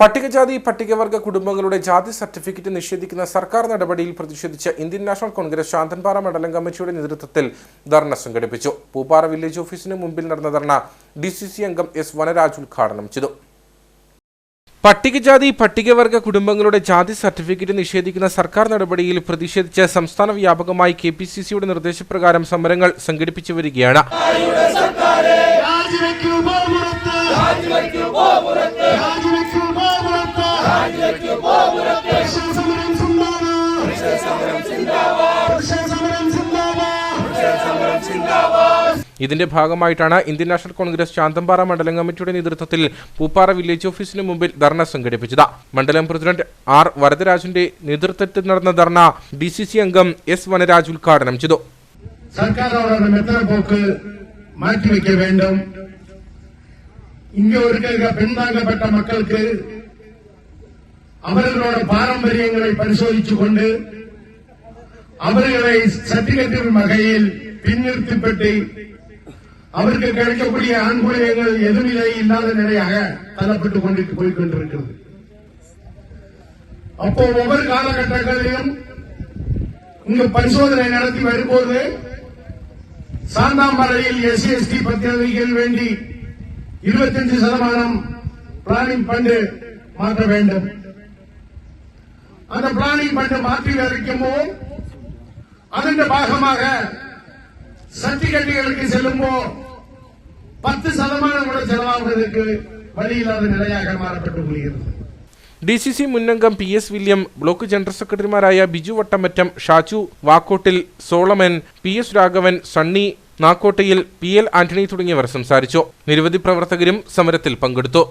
പട്ടികജാതി പട്ടികവർഗ കുടുംബങ്ങളുടെ ജാതി സർട്ടിഫിക്കറ്റ് നിഷേധിക്കുന്ന സർക്കാർ നടപടിയിൽ പ്രതിഷേധിച്ച് ഇന്ത്യൻ നാഷണൽ കോൺഗ്രസ് ശാന്തൻപാറ മണ്ഡലം കമ്മിറ്റിയുടെ നേതൃത്വത്തിൽ ധർണ സംഘടിപ്പിച്ചു. പൂപ്പാറ വില്ലേജ് ഓഫീസിന് മുമ്പിൽ നടന്ന ധർണ ഡി അംഗം എസ് വനരാജ് ഉദ്ഘാടനം ചെയ്തു. പട്ടികജാതി പട്ടികവർഗ കുടുംബങ്ങളുടെ ജാതി സർട്ടിഫിക്കറ്റ് നിഷേധിക്കുന്ന സർക്കാർ നടപടിയിൽ പ്രതിഷേധിച്ച് സംസ്ഥാന വ്യാപകമായി കെ പി സി സിയുടെ നിർദ്ദേശപ്രകാരം സമരങ്ങൾ സംഘടിപ്പിച്ചു വരികയാണ്. ഇതിന്റെ ഭാഗമായിട്ടാണ് ഇന്ത്യൻ നാഷണൽ കോൺഗ്രസ് ശാന്തമ്പാറ മണ്ഡലം കമ്മിറ്റിയുടെ നേതൃത്വത്തിൽ പൂപ്പാറ വില്ലേജ് ഓഫീസിന് മുമ്പിൽ ധർണ സംഘടിപ്പിച്ചത് മണ്ഡലം പ്രസിഡന്റ് ആർ വരദരാജന്റെ നേതൃത്വത്തിൽ നടന്ന ധർണ ഡി സി സി അംഗം എസ് വനരാജ് ഉദ്ഘാടനം ചെയ്തു சர்க்காரோட மெத்தன போக்கு மாற்றி வைக்க வேண்டும் இங்க இருக்கிற பின்தாங்கப்பட்ட மக்களுக்கு அவர்களோட பாரம்பரியங்களை பரிசோதித்துக் கொண்டு அவர்களை சர்டிபிகேட்டின் வகையில் பின்னிறுத்தப்பட்டு அவருக்கு கிடைக்கக்கூடிய ஆண்குலையங்கள் எதிர்நிலை இல்லாத நிலையாக தள்ளப்பட்டுக் கொண்டு போய் அப்போ ஒவ்வொரு காலகட்டங்களிலும் இங்கு பரிசோதனை நடத்தி வரும்போது சாந்தாமரையில் எஸ்சி எஸ்டி பிரதிநிதிகள் வேண்டி இருபத்தஞ்சு சதமானம் பிளானிங் பண்டு மாற்ற வேண்டும். அந்த பிளானிங் பண்டு மாற்றி வரைக்கும் அதன் பாகமாக സർട്ടിഫിക്കറ്റുകൾക്ക് ചെല്ലുമ്പോ പത്ത് ശതമാനം കൂടെ ചെലവാകുന്നവർക്ക് വഴിയില്ലാതെ നിലയാകാൻ മാറപ്പെട്ടു കൂടിയിരുന്നത് D C C മുന്നംഗം P S William block general സെക്രട്ടറിമാരായ Biju Vattamattam Shaju Vakkottil Solomon P S Raghavan Sunny Nakkottayil P L Antony തുടങ്ങിയവർ സംസാരിച്ചു. നിരവധി പ്രവർത്തകരും സമരത്തിൽ പങ്കെടുത്തു.